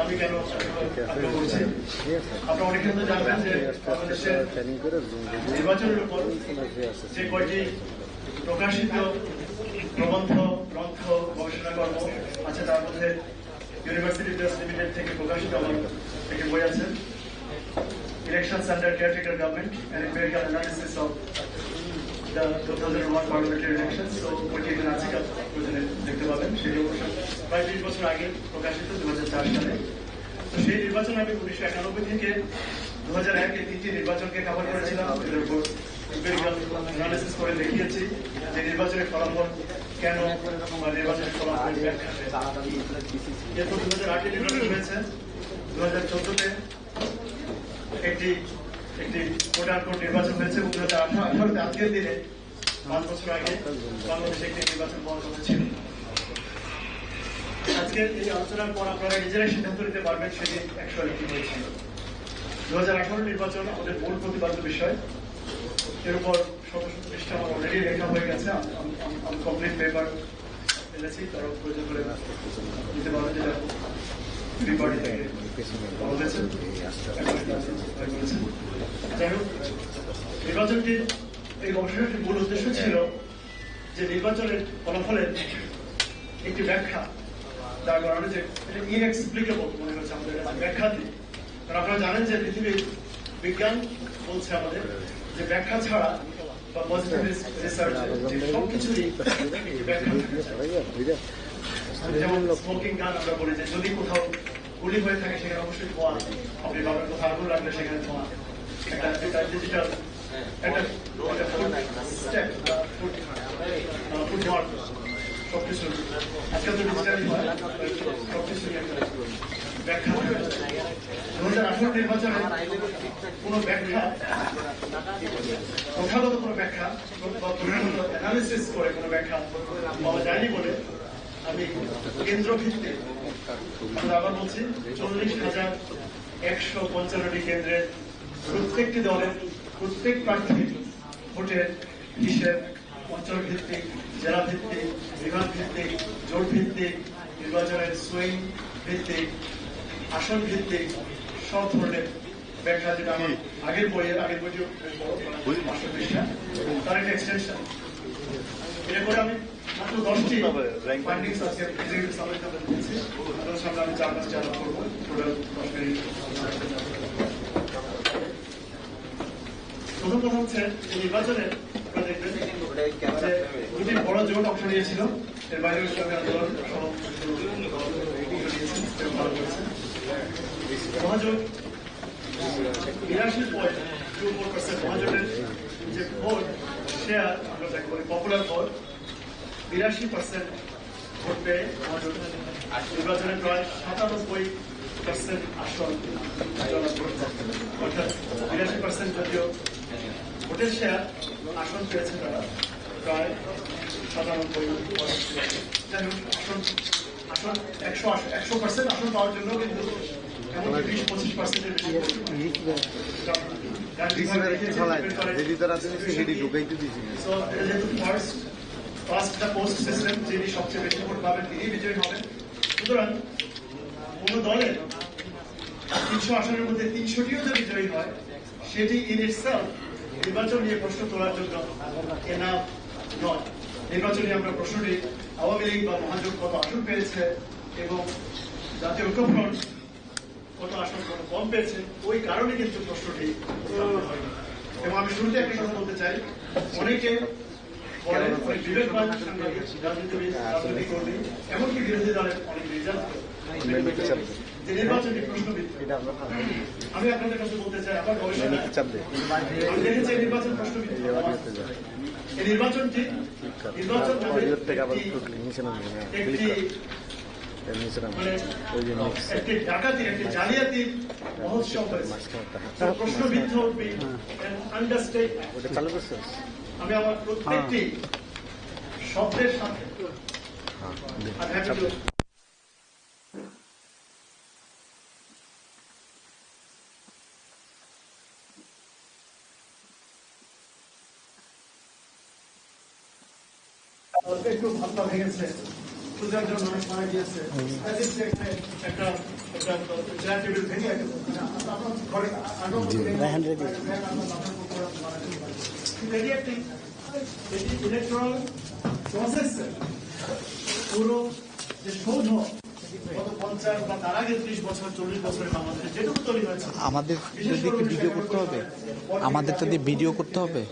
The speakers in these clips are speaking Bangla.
আমি কেন আপনারা অনেকে হয়তো জানবেন যে বাংলাদেশের নির্বাচনের উপর যে কয়টি প্রকাশিত প্রবন্ধ গ্রন্থ গবেষণা কর্ম আছে তার মধ্যে ইউনিভার্সিটি প্রেস লিমিটেড থেকে প্রকাশিত আমার একটি বই আছে Elections under caretaker government and empirical analysis of the 2001 parliamentary elections. So, বইটি এখানে আছে দেখতে পাবেন সেটি অবশ্য প্রায় বিশ বছর আগে প্রকাশিত দু হাজার চার সালে সেই নির্বাচন আমি উনিশশো একানব্বই থেকে দু হাজার একে তিনটি নির্বাচনকে কভার করেছিলাম, এদের উপর করে দেখিয়েছি যে নির্বাচনের ফলাফল কেন নির্বাচনের ফলাফল দু হাজার আটে নির্বাচন হয়েছে দু হাজার চোদ্দতে একটি একটি কোট নির্বাচন হয়েছে দু হাজার আঠারোতে আজকের দিনে, পাঁচ বছর আগে বাংলাদেশে একটি নির্বাচন কথা ছিল আজকের এই আলোচনার পর আপনারা নিজেরাই সিদ্ধান্ত নিতে পারবেন সেদিন একশো একটি হয়েছিল দু হাজার আঠারো নির্বাচন আমাদের মূল প্রতিপাদ্য বিষয়। এর উপর শত পৃষ্ঠা আমার অলরেডি লেখা হয়ে গেছে। আমি কমপ্লিট পেপার ফেলেছি তারা প্রয়োজন হলে দিতে পারবেন যেটা যাই হোক, নির্বাচনটির এই গবেষণাটির মূল উদ্দেশ্য ছিল যে নির্বাচনের ফলাফলের একটি ব্যাখ্যা যার কারণে যে এটা ইনএক্সপ্লিকেবল মনে হচ্ছে আমাদের ব্যাখ্যা দিই কারণ আপনারা জানেন যে পৃথিবীর বিজ্ঞান বলছে আমাদের যে ব্যাখ্যা ছাড়া বা পজিটিভ রিসার্চ সবকিছুরই যেমন স্মোকিং গান আমরা বলি যে যদি কোথাও গুলি হয়ে থাকে সেখানে অবশ্যই ধোঁয়া আপনি বাবার কোথাও আগুন রাখলে সেখানে ধোঁয়া একটা একটা ডিজিটাল একটা ফুড স্টেপ ফুড ফুড কোনো ব্যাখ্যা করে কোনো ব্যাখ্যা পাওয়া যায়নি বলে আমি কেন্দ্র আমরা আবার বলছি চল্লিশ হাজার একশো পঞ্চান্নটি কেন্দ্রের প্রত্যেকটি দলের প্রত্যেক প্রার্থীর ভোটের হিসেব অঞ্চল ভিত্তিক, জেলা ভিত্তিক, বিভাগ ভিত্তিক, জোট ভিত্তিক, নির্বাচনের সুইং ভিত্তিক, আসন ভিত্তিক, সব ধরনের ব্যাখ্যা যেটা আমার আগের বইয়ের, আগের পৃষ্ঠা তার একটা এক্সটেনশন আমি মাত্র দশটি আজকে সামনে আমি চার আলাপ করব। টোটাল প্রথম হচ্ছে যে নির্বাচনে আপনারা দেখবেন বড় জোট অংশ নিয়েছিল এর বাইরে ইসলামী আন্দোলন বিরাশি পয়েন্ট টু যে ভোট শেয়ার আমরা যাকে বলি পপুলার ভোট, বিরাশি পার্সেন্ট ভোট পেয়ে মহাজোট নির্বাচনে প্রায় সাতানব্বই পার্সেন্ট আসন অর্থাৎ বিরাশি পার্সেন্ট যদিও ভোটের শেয়ার আসন পেয়েছে তারা। প্রায় সাতানব্বই আসন আসন একশো একশো পার্সেন্ট আসন পাওয়ার জন্য কিন্তু বিশ পঁচিশ পার্সেন্টের বেশি ভোট যেটি তারা সেটি ঢুকাইতে দিছি So, এটা যেহেতু first first the post system যিনি সবচেয়ে বেশি ভোট পাবেন তিনি বিজয়ী হবেন। সুতরাং কোন দলের তিনশো আসনের মধ্যে তিনশোটিও যদি বিজয়ী হয়, সেটি ইন ইটসেলফ নির্বাচন নিয়ে প্রশ্ন তোলার জন্য এনাফ নয়। নির্বাচনে আমরা প্রশ্নটি আওয়ামী লীগ বা মহাজোট কত আসন পেয়েছে এবং জাতীয় ঐক্যফ্রন্ট কত আসন কত কম পেয়েছে, ওই কারণে কিন্তু প্রশ্নটি হয়নি। এবং আমি শুরুতে একটা কথা বলতে চাই। অনেকে বলেন, অনেক বিবেকবান রাজনীতিবিদ রাজনৈতিক কর্মী এমনকি বিরোধী দলের অনেক রিজার্ভ। আমি আপনাদের কাছে বলতে চাই আমার গবেষণা আমি দেখেছি নির্বাচন প্রশ্নভিত্তিক এই নির্বাচনটি নির্বাচন নামের অডিওর থেকে আবার একটি- একটু নিচে নামিয়ে নেয়। একটি একটি ডাকাতির একটি জালিয়াতির মহোৎসব হয়েছে। প্রশ্নবিদ্ধ উঠবে আন্ডারস্টেট ওটা চালু করছ? আমি আমার প্রত্যেকটি শব্দের সাথে একটু ভাবনা ভেঙেছে শুধু একজন মানুষ মারা গিয়েছে একটা একটা চেয়ার টেবিল ভেঙে আপনার ঘরে আগুন এটি একটি এটি ইলেকট্রাল প্রসেস পুরো যে সৌধ পঞ্চাশ বা তার আগে আমাদের যদি ভিডিও করতে হবে আমাদের যদি ভিডিও করতে হবে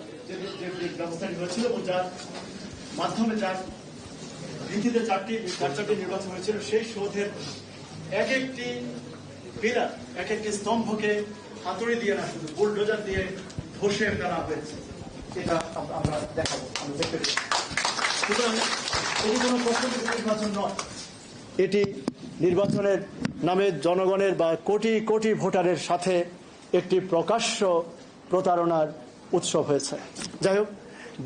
মাধ্যমে যার ভিত্তিতে চারটি চার চারটি নির্বাচন হয়েছিল, সেই শোধের এক একটি পিলার, এক একটি স্তম্ভকে হাতুড়ি দিয়ে না, শুধু বুলডোজার দিয়ে ধসে ফেলা হয়েছে। এটা আমরা দেখাবো, আমরা দেখতে সুতরাং এটি কোনো প্রশ্নবিদ্ধ নির্বাচন নয়। এটি নির্বাচনের নামে জনগণের বা কোটি কোটি ভোটারের সাথে একটি প্রকাশ্য প্রতারণার উৎসব হয়েছে। যাই হোক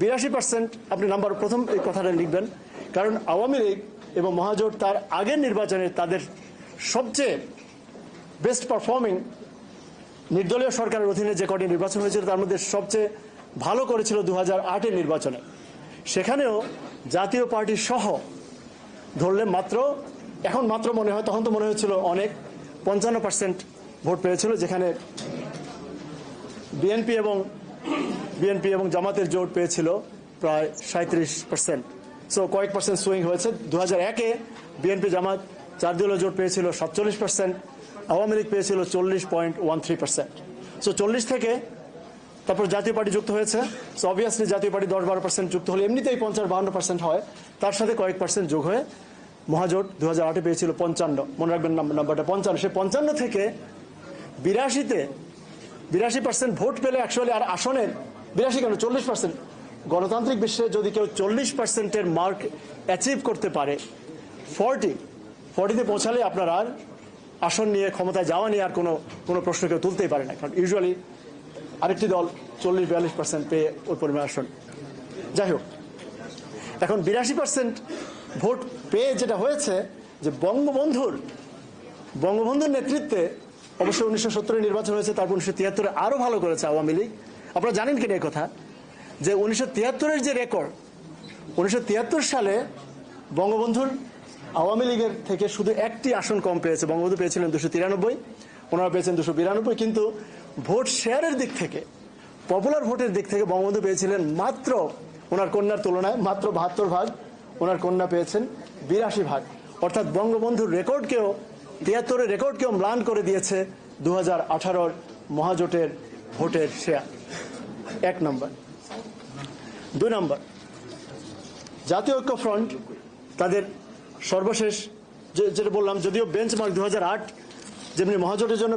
বিরাশি পার্সেন্ট আপনি নাম্বার প্রথম এই কথাটা লিখবেন। কারণ আওয়ামী লীগ এবং মহাজোট তার আগের নির্বাচনে তাদের সবচেয়ে বেস্ট পারফর্মিং নির্দলীয় সরকারের অধীনে যে কটি নির্বাচন হয়েছিল, তার মধ্যে সবচেয়ে ভালো করেছিল দু হাজার আটের নির্বাচনে। সেখানেও জাতীয় পার্টি সহ ধরলে মাত্র, এখন মাত্র মনে হয়, তখন তো মনে হয়েছিল অনেক, পঞ্চান্ন পার্সেন্ট ভোট পেয়েছিল, যেখানে বিএনপি এবং বিএনপি এবং জামাতের জোট পেয়েছিল প্রায় সাঁত্রিশ পার্সেন্ট সো কয়েক পার্সেন্ট সুইং হয়েছে। দু হাজার একে বিএনপি জামাত চার দলীয় জোট পেয়েছিল সাতচল্লিশ পার্সেন্ট আওয়ামী লীগ পেয়েছিল চল্লিশ point one three percent so চল্লিশ থেকে তারপর জাতীয় পার্টি যুক্ত হয়েছে। সো অবভিয়াসলি জাতীয় পার্টি দশ বারো পার্সেন্ট যুক্ত হলে এমনিতেই পঞ্চাশ বাহান্ন পার্সেন্ট হয়। তার সাথে কয়েক পার্সেন্ট যোগ হয়ে মহাজোট দু হাজার আটে পেয়েছিল পঞ্চান্ন। মনে রাখবেন নাম- নাম্বারটা পঞ্চান্ন। সে পঞ্চান্ন থেকে বিরাশিতে বিরাশি পার্সেন্ট ভোট পেলে অ্যাকচুয়ালি আর আসনের বিরাশি কেন? চল্লিশ পার্সেন্ট গণতান্ত্রিক বিশ্বে যদি কেউ চল্লিশ পার্সেন্টের মার্ক অ্যাচিভ করতে পারে ফর্টি ফর্টিতে পৌঁছালে আপনার আর আসন নিয়ে, ক্ষমতায় যাওয়া নিয়ে আর কোনো কোনো প্রশ্ন কেউ তুলতেই পারে না। কারণ ইউজুয়ালি আরেকটি দল চল্লিশ বিয়াল্লিশ পার্সেন্ট পেয়ে ওই পরিমাণ আসন। যাই হোক, এখন বিরাশি পার্সেন্ট ভোট পেয়ে যেটা হয়েছে যে বঙ্গবন্ধুর বঙ্গবন্ধুর নেতৃত্বে অবশ্যই উনিশশো সত্তরের নির্বাচন হয়েছে, তারপর উনিশশো তিয়াত্তরে আরও ভালো করেছে আওয়ামী লীগ। আপনারা জানেন কিনা কথা? যে উনিশশো তিয়াত্তরের যে রেকর্ড উনিশশো তিয়াত্তর সালে বঙ্গবন্ধুর আওয়ামী লীগের থেকে শুধু একটি আসন কম পেয়েছে। বঙ্গবন্ধু পেয়েছিলেন দুশো তিরানব্বই, ওনারা পেয়েছেন দুশো বিরানব্বই, কিন্তু ভোট শেয়ারের দিক থেকে পপুলার ভোটের দিক থেকে বঙ্গবন্ধু পেয়েছিলেন মাত্র ওনার কন্যার তুলনায় মাত্র বাহাত্তর ভাগ, ওনার কন্যা পেয়েছেন বিরাশি ভাগ। অর্থাৎ বঙ্গবন্ধুর রেকর্ডকেও তিয়াত্তরের রেকর্ডকেও ম্লান করে দিয়েছে দু হাজার মহাজোটের ভোটের শেয়ার এক নম্বর। দুই নম্বর, জাতীয় ঐক্য ফ্রন্ট তাদের সর্বশেষ যেটা বললাম, যদিও বেঞ্চমার্ক দু হাজার আট, যেমনি মহাজোটের জন্য